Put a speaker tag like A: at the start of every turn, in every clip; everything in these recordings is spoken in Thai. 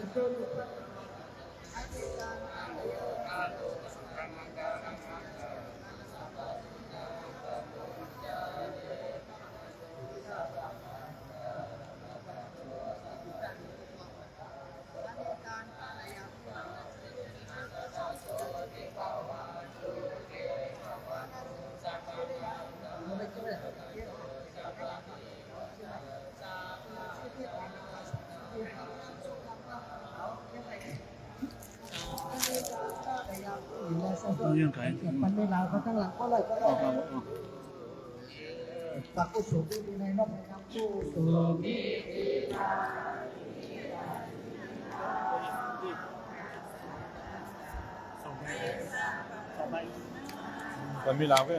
A: フラット。 ยังไง
B: มันไม่ลาวเขาทั้งหลังก็เลยก็ได้
A: ครับ
B: ปักกุศลที่ในนอกนะครับผู้สูง
A: มันมีลาวก็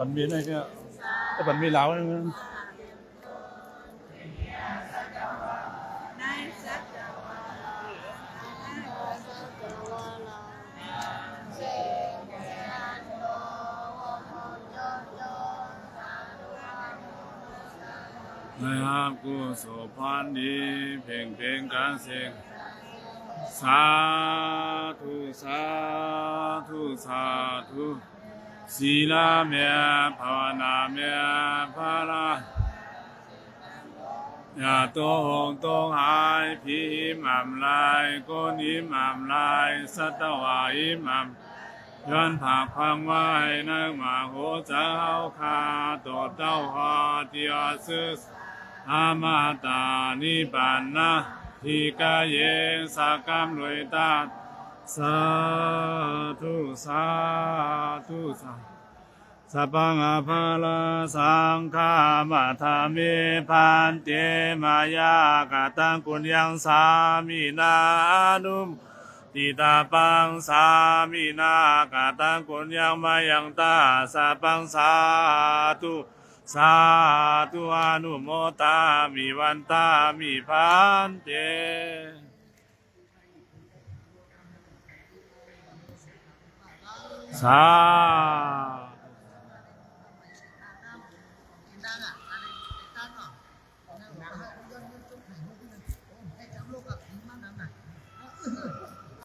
A: มันมีอะไรเนี่แต่มันมีลาวนั่น นะครับกุศลพันธ์ดีเพ่งเพ่งการเสกสาธุสาธุสาธุศีลาเมียภาวนาเมียภาราอย่าตัวหงตัวหายพีหมอัมลายก้นหิมอัมลายสัตวาหิมอัมย้อนผักพังไว้นักมาโหเจ้าขาตัวเต้าหาเตียซึส อามาตานิปันนะทิกาเยสกรรมลวยตาสาธุสาธุสาสัพพังอภาลสังฆามาธามิพันเตมายากตังกุญยังสามินานุมติตาปังสามินากตังกุญยังมายังตาสัพพังสาธุ สาธุอนุโมตามิวันตามิพันเตสา